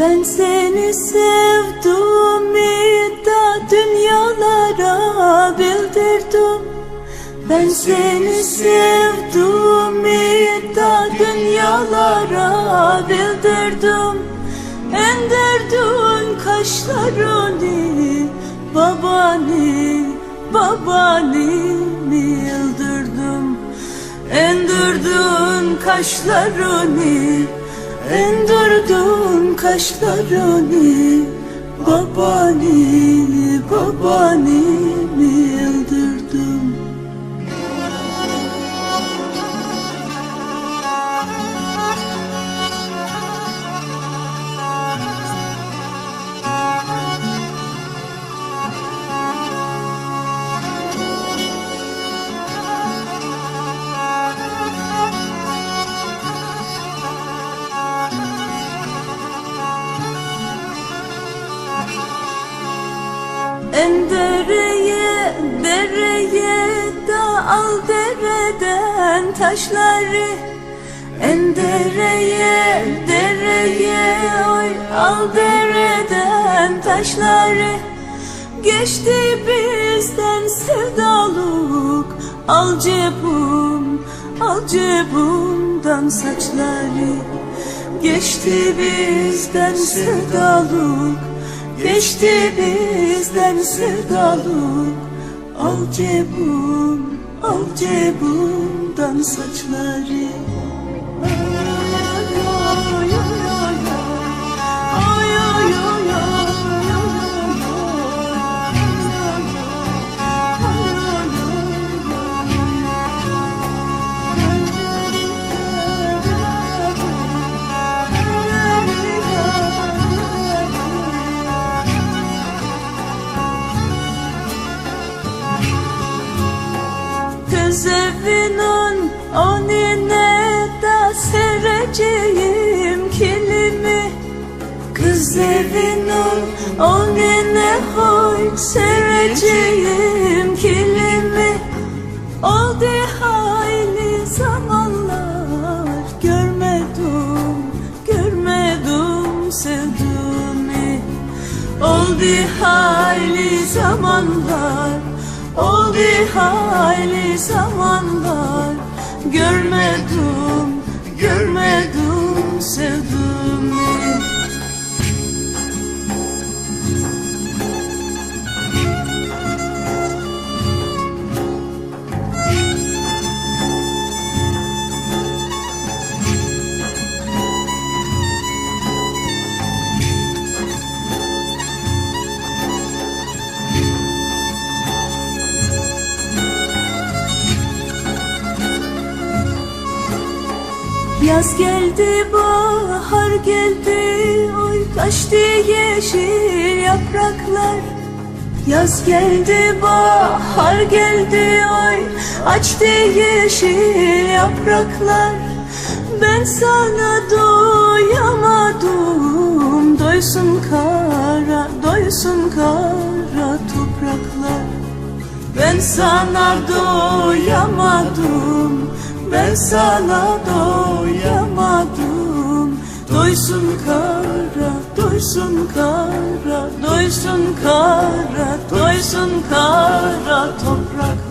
Ben seni sevdim da dünyalara bildirdim. Ben seni sevdim da dünyalara bildirdim. Endirdin kaşlarını babani babani yıldırdım Endirdin kaşlarını kaşlarını Babani, babani yıldırdım En dereye, dereye da al dereden taşları. En dereye, dereye oy al dereden taşları. Geçti bizden sevdalık Al cebum, al cebumdan saçları. Geçti bizden sevdalık Geçti bizden sevdalık Al cebum, al cebumdan saçları sereceğim kilimi Kız evinin önüne hoy. Sereceğim kilimi Oldu hayli zamanlar. Görmedim, görmedim sevdiğimi Oldu hayli zamanlar. Oldu hayli zamanlar. Görmedim Yaz geldi, bahar geldi, oy taştı yeşil yapraklar. Yaz geldi, bahar geldi, oy açtı yeşil yapraklar. Ben sana doyamadım, doysun kara, doysun kara topraklar. Ben sana doyamadım Ben sana doyamadım. Doysun kara, doysun kara Doysun kara, doysun kara toprak